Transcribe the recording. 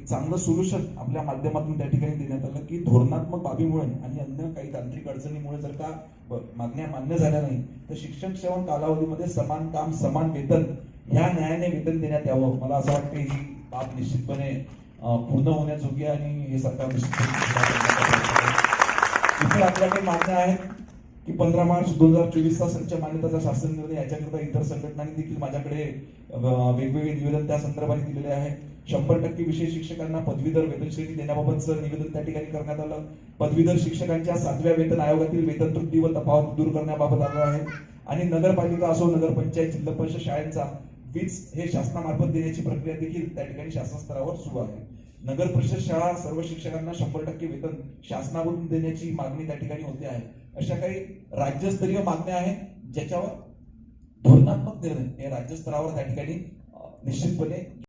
एक चांगलं सोल्युशन आपल्या माध्यमातून त्या ठिकाणी देण्यात आलं की धोरणात्मक बाबीमुळे आणि अन्य काही तांत्रिक अडचणीमुळे जर का मागण्या मान्य झाल्या नाही तर शिक्षण सेवन कालावधीमध्ये समान काम समान वेतन ह्या न्यायाने वेतन देण्यात यावं. मला असं वाटतं ही बाब निश्चितपणे पूर्ण होण्याजोगी आहे आणि हे सरकार निश्चितपणे इथे आपल्याकडे मागण्या आहेत की पंधरा मार्च दोन हजार चोवीसचा संच मान्यताचा शासन निर्णय याच्याकरिता इतर संघटनांनी देखील माझ्याकडे वेगवेगळे निवेदन त्या संदर्भाने दिलेले आहे. शंभर टक्के विषय शिक्षकांना पदवीधर वेतन श्रेणी देण्याबाबतचं निवेदन त्या ठिकाणी करण्यात आलं. पदवीधर शिक्षकांच्या सातव्या वेतन आयोगातील वेतन त्रुटी व तफावत दूर करण्याबाबत आलं आहे. आणि नगरपालिका असो नगरपंचायत जिल्हा परिषद शाळांचा वीज हे शासनामार्फत देण्याची प्रक्रिया देखील त्या ठिकाणी शासन स्तरावर सुरू आहे. नगर परिषद शाळा सर्व शिक्षकांना शंभर टक्के वेतन शासनाकडून देण्याची मागणी त्या ठिकाणी होते आहे. अशा काही राज्यस्तरीय मागण्या आहेत ज्याच्यावर धोरणात्मक निर्णय हे राज्यस्तरावर त्या ठिकाणी निश्चितपणे